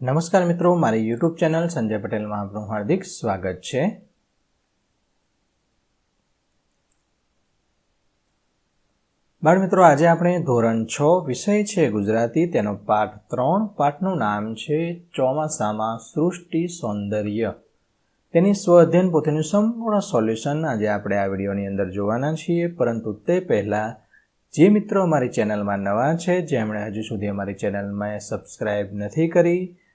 નમસ્કાર મિત્રો, મારી યુટ્યુબ ચેનલ સંજય પટેલમાં આપનું હાર્દિક સ્વાગત છે. બાળ મિત્રો, આજે આપણે ધોરણ છ વિષય છે ગુજરાતી. તેનો પાઠ ત્રણ. પાઠનું નામ છે ચોમાસામાં સૃષ્ટિ સૌંદર્ય. તેની સ્વ અધ્યયન પોતેનું સંપૂર્ણ સોલ્યુશન આજે આપણે આ વિડીયોની અંદર જોવાના છીએ. પરંતુ તે પહેલાં, જે મિત્રો અમારી ચેનલમાં નવા છે, જેમણે હજુ સુધી અમારી ચેનલમાં સબસ્ક્રાઈબ નથી કરી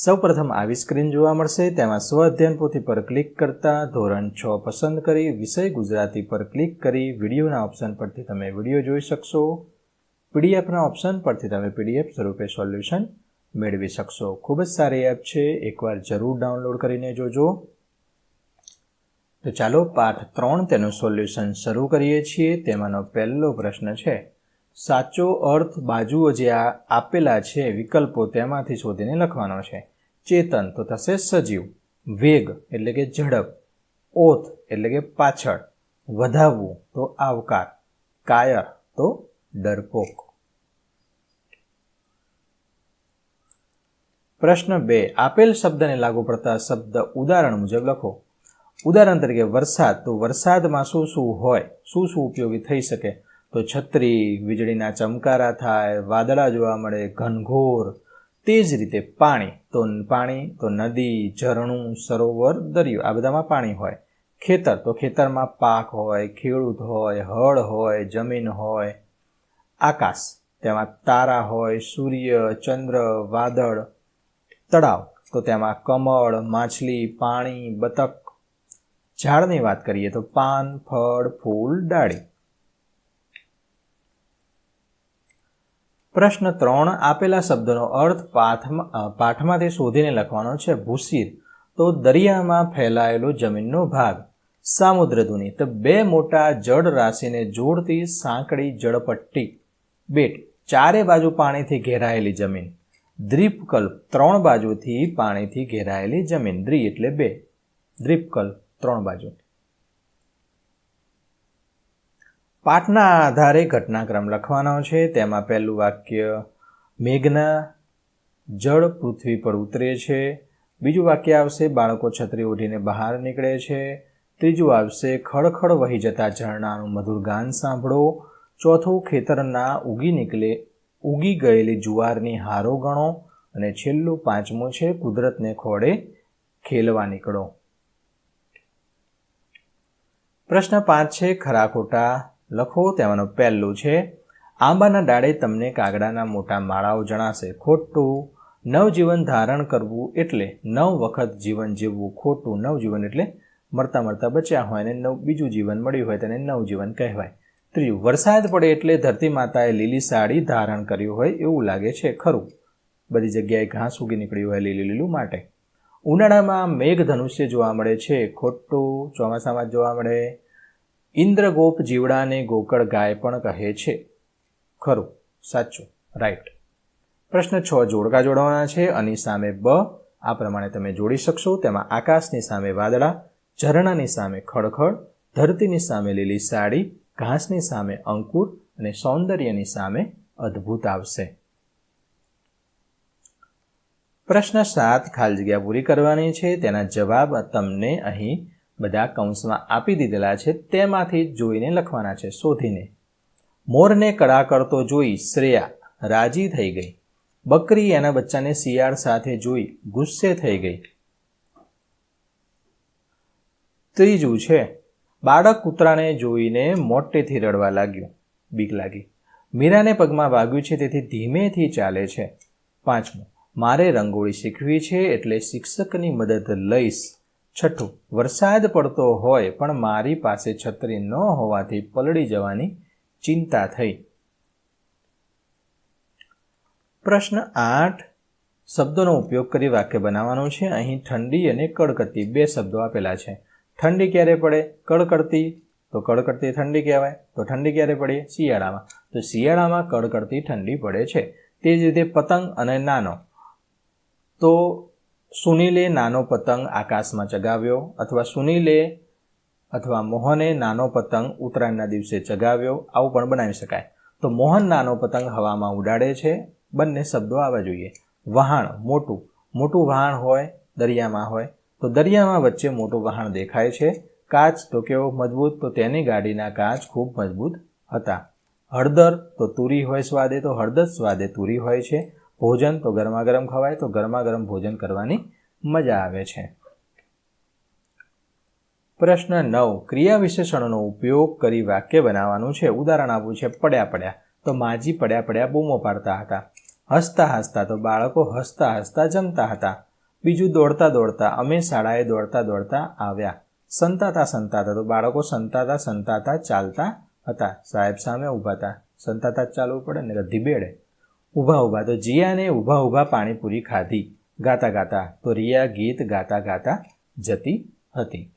સૌપ્રથમ આવી સ્ક્રીન જોવા મળશે. તેમાં સ્વ અધ્યયન પોથી પર ક્લિક કરતા ધોરણ છ પસંદ કરી, વિષય ગુજરાતી પર ક્લિક કરી, વિડીયોના ઓપ્શન પરથી તમે વીડિયો જોઈ શકશો. પીડીએફના ઓપ્શન પરથી તમે પીડીએફ સ્વરૂપે સોલ્યુશન મેળવી શકશો. ખૂબ જ સારી એપ છે. એકવાર જરૂર ડાઉનલોડ કરીને જોજો. તો ચાલો પાઠ ત્રણ તેનું સોલ્યુશન શરૂ કરીએ છીએ. તેમાંનો પહેલો પ્રશ્ન છે સાચો અર્થ બાજુઓ જે આ આપેલા છે, વિકલ્પો તેમાંથી શોધીને લખવાનો છે. ચેતન તો થશે સજીવ. વેગ એટલે કે ઝડપ. ઓથ એટલે કે પાછળ. વધાવવું તો આવકાર. કાયર તો ડરપોક. પ્રશ્ન બે. આપેલ શબ્દને લાગુ પડતા શબ્દ ઉદાહરણ મુજબ લખો. ઉદાહરણ તરીકે વરસાદ. તો વરસાદમાં શું શું હોય? શું શું ઉપયોગી થઈ શકે? તો છત્રી, વીજળીના ચમકારા થાય, વાદળા જોવા મળે, ઘનઘોર. તે જ રીતે પાણી, તો પાણી, તો નદી, ઝરણું, સરોવર, દરિયો, આ બધામાં પાણી હોય. ખેતર, તો ખેતરમાં પાક હોય, ખેડૂત હોય, હળ હોય, જમીન હોય. આકાશ, તેમાં તારા હોય, સૂર્ય, ચંદ્ર, વાદળ. તળાવ, તો તેમાં કમળ, માછલી, પાણી, બતક. ઝાડની વાત કરીએ તો પાન, ફળ, ફૂલ, ડાળી. પ્રશ્ન ત્રણ, આપેલા શબ્દનો અર્થ પાઠમાં પાઠમાંથી શોધીને લખવાનો છે ભૂસીર. તો દરિયામાં ફેલાયેલો જમીનનો ભાગ. સામુદ્રધુની તો બે મોટા જળ રાશિને જોડતી સાંકડી જળપટ્ટી. બેટ. ચારે બાજુ પાણીથી ઘેરાયેલી જમીન. દ્વીપકલ્પ. ત્રણ બાજુથી પાણીથી ઘેરાયેલી જમીન. દ્રી એટલે બે. દ્વીપકલ્પ. ત્રણ બાજુ. પાઠના આધારે ઘટનાક્રમ લખવાનો છે. તેમાં પહેલું વાક્ય, મેઘના જળ પૃથ્વી પર ઉતરે છે. બીજું વાક્ય આવશે, બાળકો છત્રી ઉઠીને બહાર નીકળે છે. ત્રીજું આવશે, ખડખડ વહી જતા ઝરણાનું મધુર ગાન સાંભળો. ચોથું, ખેતરના ઉગી નીકળે, ઉગી ગયેલી જુવારની હારો ગણો. અને છેલ્લું, પાંચમું છે, કુદરતને ખોડે ખેલવા નીકળો. પ્રશ્ન પાંચ છે, ખરા ખોટા લખો, તેમાંનું પહેલું છે, આંબાના ડાળે તમને કાગડાના મોટા માળાઓ જણાશે. ખોટું નવજીવન ધારણ કરવું એટલે નવ વખત જીવન જીવવું. ખોટું નવજીવન એટલે મરતા મરતા બચ્યા હોય અને નવ બીજું જીવન મળ્યું હોય તેને નવજીવન કહેવાય. ત્રીજું, વરસાદ પડે એટલે ધરતી માતાએ લીલી સાડી ધારણ કર્યું હોય એવું લાગે છે. ખરું. બધી જગ્યાએ ઘાસ ઉગી નીકળ્યું હોય લીલું લીલું માટે. ઉનાળામાં મેઘ ધનુષ્ય જોવા મળે છે. ખોટું ચોમાસામાં જોવા મળે. ઇન્દ્રગોપ જીવડાને ગોકળ ગાય પણ કહે છે. ખરું, સાચું રાઈટ પ્રશ્ન છ, જોડકા જોડવાના છે. અને સામે બ, આ પ્રમાણે તમે જોડી શકશો. તેમાં આકાશની સામે વાદળા, ઝરણાની સામે ખડખડ, ધરતીની સામે લીલી સાડી, ઘાસની સામે અંકુર અને સૌંદર્યની સામે અદ્ભુત આવશે. પ્રશ્ન સાત, ખાલી જગ્યા પૂરી કરવાની છે. તેના જવાબ તમને અહીં બધા કૌંસમાં આપી દીધેલા છે, તેમાંથી જોઈને લખવાના છે, શોધીને. મોરને કળા કરતો જોઈ શ્રેયા રાજી થઈ ગઈ. બકરી એના બચ્ચાને શિયાળ સાથે જોઈ ગુસ્સે થઈ ગઈ. ત્રીજું છે, બાળક કૂતરાને જોઈને મોટેથી રડવા લાગ્યું. બીક લાગી. મીરાને પગમાં વાગ્યું છે, તેથી ધીમેથી ચાલે છે. પાંચમું, મારે રંગોળી શીખવી છે, એટલે શિક્ષકની મદદ લઈશ. છઠ્ઠું, વરસાદ પડતો હોય પણ મારી પાસે છત્રી ન હોવાથી પલળી જવાની ચિંતા થઈ. પ્રશ્ન આઠ, શબ્દોનો ઉપયોગ કરી વાક્ય બનાવવાનું છે. અહીં ઠંડી અને કડકડતી બે શબ્દો આપેલા છે. ઠંડી ક્યારે પડે? કડકડતી, તો કડકડતી ઠંડી કહેવાય. તો ઠંડી ક્યારે પડે શિયાળામાં. તો શિયાળામાં કડકડતી ઠંડી પડે છે. તે જ રીતે પતંગ અને નાનો. તો સુનિલે નાનો પતંગ આકાશમાં ચગાવ્યો અથવા સુનિલે અથવા મોહને નાનો પતંગ ઉત્તરાયણના દિવસે ચગાવ્યો, આવું પણ બનાવી શકાય. તો મોહન નાનો પતંગ હવામાં ઉડાડે છે, બંને શબ્દો આવવા જોઈએ. વહાણ, મોટું. મોટું વહાણ હોય, દરિયામાં હોય. તો દરિયામાં વચ્ચે મોટું વહાણ દેખાય છે. કાચ તો કેવો મજબૂત, તો તેની ગાડીના કાચ ખૂબ મજબૂત હતા. હળદર તો તુરી હોય સ્વાદે, તો હળદર સ્વાદે તુરી હોય છે. ભોજન તો ગરમા ગરમ ખવાય, તો ગરમા ગરમ ભોજન કરવાની મજા આવે છે. પ્રશ્ન નવ, ક્રિયા વિશેષણોનો ઉપયોગ કરી વાક્ય બનાવવાનું છે. ઉદાહરણ આપવું છે, પડ્યા પડ્યા. તો માજી પડ્યા પડ્યા બૂમો પાડતા હતા. હસતા હસતા તો બાળકો હસતા હસતા જમતા હતા. બીજું દોડતા દોડતા, અમે શાળાએ દોડતા દોડતા આવ્યા. સંતાતા સંતાતા તો બાળકો સંતાતા સંતાતા ચાલતા હતા. સાહેબ સામે ઊભા હતા. સંતાતા ચાલવું પડે ને રધી બેડે. ઊભા ઊભા તો જીયાને ઊભા ઊભા પાણીપુરી ખાધી. ગાતા ગાતા તો રિયા ગીત ગાતા ગાતા જતી હતી.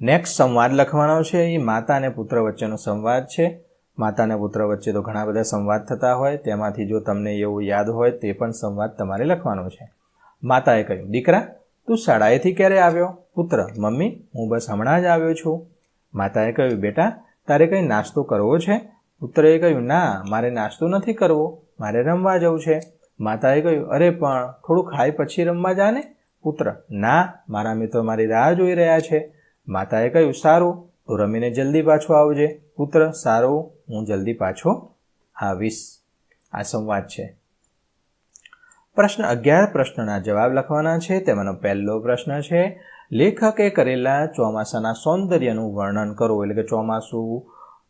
નેક્સ્ટ સંવાદ લખવાનો છે. એ માતા અને પુત્ર વચ્ચેનો સંવાદ છે. માતા અને પુત્ર વચ્ચે તો ઘણા બધા સંવાદ થતા હોય. તેમાંથી જો તમને એવું યાદ હોય તે પણ સંવાદ તમારે લખવાનો છે. માતાએ કહ્યું, દીકરા, તું શાળાએથી ક્યારે આવ્યો? પુત્ર, મમ્મી, હું બસ હમણાં જ આવ્યો છું. માતાએ કહ્યું, બેટા, તારે કંઈ નાસ્તો કરવો છે? પુત્રએ કહ્યું, ના, મારે નાસ્તો નથી કરવો. મારે રમવા જવું છે. માતાએ કહ્યું, અરે પણ, થોડું ખાઈ પછી રમવા જાને પુત્ર. ના, મારા મિત્રો મારી રાહ જોઈ રહ્યા છે. માતાએ કહ્યું, સારું, તો રમીને જલ્દી પાછો આવજે. પુત્ર, સારું, હું જલ્દી પાછો આવીશ. આ સંવાદ છે. પ્રશ્ન અગિયાર પ્રશ્નના જવાબ લખવાના છે. તેમાંનો પહેલો પ્રશ્ન છે, લેખકે કરેલા ચોમાસાના સૌંદર્યનું વર્ણન કરો. એટલે કે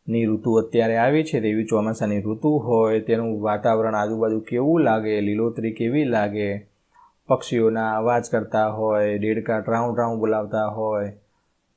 ચોમાસુની ઋતુ અત્યારે આવી છે તેવી ચોમાસાની ઋતુ હોય, તેનું વાતાવરણ આજુબાજુ કેવું લાગે, લીલોતરી કેવી લાગે, પક્ષીઓના અવાજ કરતા હોય દેડકા ટ્રાઉ ટ્રાઉ બોલાવતા હોય,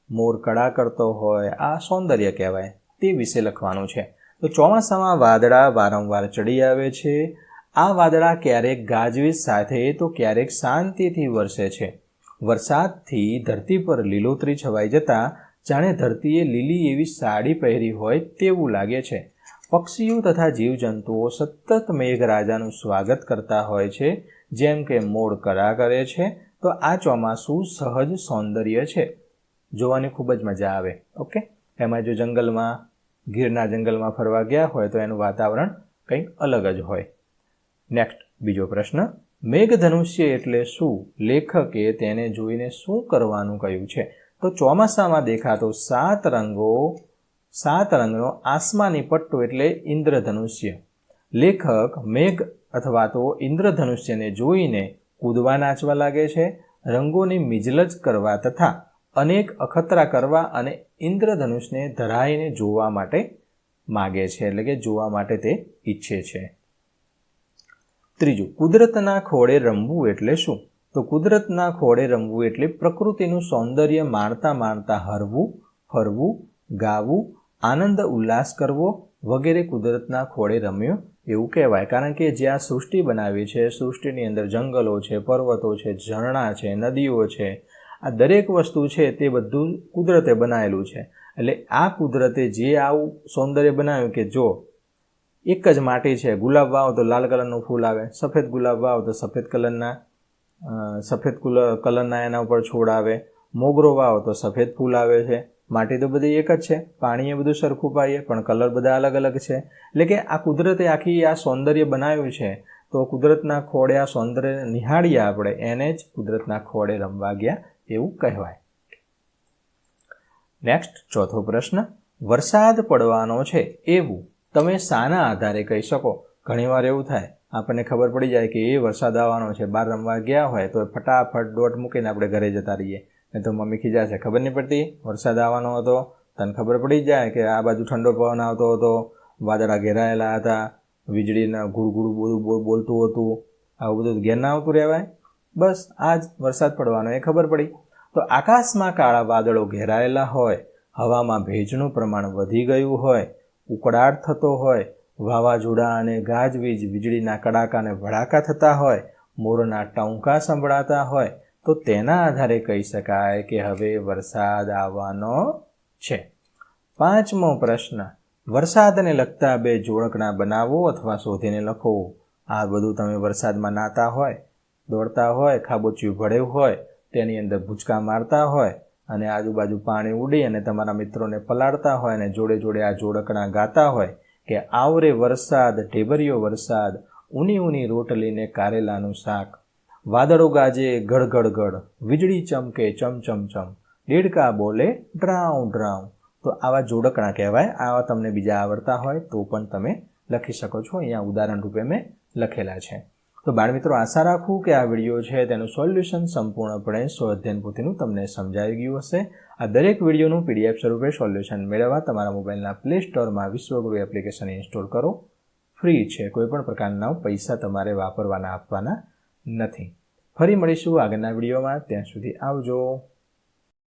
મોર કડા કરતો હોય, આ સૌંદર્ય કહેવાય, તે વિશે લખવાનું છે. તો ચોમાસામાં વાદળા વારંવાર ચડી આવે છે. આ વાદળા ક્યારેક ગાજવીજ સાથે, તો ક્યારેક શાંતિથી વરસે છે. વરસાદથી ધરતી પર લીલોતરી છવાઈ જતા જાણે ધરતીએ લીલી એવી સાડી પહેરી હોય તેવું લાગે છે. પક્ષીઓ તથા જીવજંતુઓ સતત મેઘરાજાનું સ્વાગત કરતા હોય છે. જેમ કે મોડ કરા કરે છે, તો આ ચોમાસું સહજ સૌંદર્ય છે. જોવાની ખૂબ જ મજા આવે, ઓકે? એમાં જો જંગલમાં ગીરના જંગલમાં ફરવા ગયા હોય તો એનું વાતાવરણ કંઈક અલગ જ હોય. નેક્સ્ટ બીજો પ્રશ્ન. મેઘધનુષ્ય એટલે શું? લેખકે તેને જોઈને શું કરવાનું કહ્યું છે? તો ચોમાસામાં દેખાતો સાત રંગો, સાત રંગનો આસમાની પટ્ટો એટલે ઇન્દ્રધનુષ્ય. લેખક મેઘ અથવા તો ઇન્દ્રધનુષ્યને જોઈને કૂદવા નાચવા લાગે છે, રંગોની મિજલજ કરવા તથા અનેક અખતરા કરવા અને ઇન્દ્રધનુષને ધરાઈને જોવા માટે માગે છે, એટલે કે જોવા માટે તે ઈચ્છે છે. ત્રીજું, કુદરતના ખોળે રમવું એટલે શું? તો કુદરતના ખોળે રમવું એટલે પ્રકૃતિનું સૌંદર્ય માણતા માણતા હરવું, ફરવું, ગાવું, આનંદ ઉલ્લાસ કરવો વગેરે કુદરતના ખોળે રમ્યો એવું કહેવાય. કારણ કે જ્યાં સૃષ્ટિ બનાવી છે, સૃષ્ટિની અંદર જંગલો છે, પર્વતો છે, ઝરણા છે, નદીઓ છે, આ દરેક વસ્તુ છે તે બધું કુદરતે બનાવેલું છે. એટલે આ કુદરતે જે આવું સૌંદર્ય બનાવ્યું કે જો એક જ માટી છે, ગુલાબ વાવ તો લાલ કલરનું ફૂલ આવે, સફેદ ગુલાબ વાવ તો સફેદ કલરના સફેદ કલરના એના ઉપર છોડ આવે. મોગરો વાવો તો સફેદ ફૂલ આવે છે. માટી તો બધી એક જ છે. પાણી એ બધું સરખું પાઈએ પણ કલર બધા અલગ અલગ છે. એટલે કે આ કુદરતે આખી આ સૌંદર્ય બનાવ્યું છે, તો કુદરતના ખોળે આ સૌંદર્ય નિહાળીએ આપણે. એને જ કુદરતના ખોળે રમવા ગયા એવું કહેવાય. નેક્સ્ટ ચોથો પ્રશ્ન. વરસાદ પડવાનો છે. એવું. તમે શાના આધારે કહી શકો. ઘણીવાર એવું થાય. આપણને ખબર પડી જાય કે એ વરસાદ આવવાનો છે બહાર રમવા ગયા હોય તો ફટાફટ દોટ મૂકીને આપણે ઘરે જતા રહીએ. નહીં તો મમ્મી ખીજાશે ખબર નહીં પડતી? વરસાદ આવવાનો હતો, તને ખબર પડી જાય કે આ બાજુ ઠંડો પવન આવતો હતો, વાદળા ઘેરાયેલા હતા, વીજળીના ગુડગુડ બધું બોલતું હતું, આવું બધું ઘેર ના આવતું રહેવાય? બસ આ જ વરસાદ પડવાનો, એ ખબર પડી. તો આકાશમાં કાળા વાદળો ઘેરાયેલા હોય, હવામાં ભેજનું પ્રમાણ વધી ગયું હોય, ઉકળાટ થતો હોય વાવાઝોડા અને ગાજવીજ, વીજળીના કડાકાને ભડાકા થતા હોય, મોરના ટંકા સંભળાતા હોય, તો તેના આધારે કહી શકાય કે હવે વરસાદ આવવાનો છે. પાંચમો પ્રશ્ન, વરસાદને લગતા બે જોડકણા બનાવો અથવા શોધીને લખો. આ બધું તમે વરસાદમાં નાતા હોય, દોડતા હોય, ખાબોચિયું ભળ્યું હોય, તેની અંદર ભૂચકા મારતા હોય અને આજુબાજુ પાણી ઉડી અને તમારા મિત્રોને પલાળતા હોય અને જોડે જોડે આ જોડકણા ગાતા હોય કે આવરે વરસાદ, ઢેબરિયો વરસાદ ઊની ઊની રોટલીને કારેલાનું શાક. વાદળો ગાજે ગળગળ ગળ વીજળી ચમકે ચમ ચમ ચમ. દેડકા બોલે ડ્રાઉ ડ્રાઉ. તો આવા જોડકણા કહેવાય. આવા તમને બીજા આવડતા હોય તો પણ તમે લખી શકો છો. અહીંયા ઉદાહરણ રૂપે મેં લખેલા છે. તો બાળમિત્રો આશા રાખું કે આ વીડિયો છે તેનું સોલ્યુશન સંપૂર્ણપણે સ્વઅધ્યયન પોથીનું તમને સમજાવી ગયું હશે. આ દરેક વિડીયોનું પીડીએફ સ્વરૂપે સોલ્યુશન મેળવવા તમારા મોબાઈલના પ્લે સ્ટોરમાં વિશ્વગુરુ એપ્લિકેશન ઇન્સ્ટોલ કરો. ફ્રી છે, કોઈપણ પ્રકારના પૈસા તમારે વાપરવાના, આપવાના નથી. ફરી મળીશું આગળના વિડીયોમાં. ત્યાં સુધી આવજો.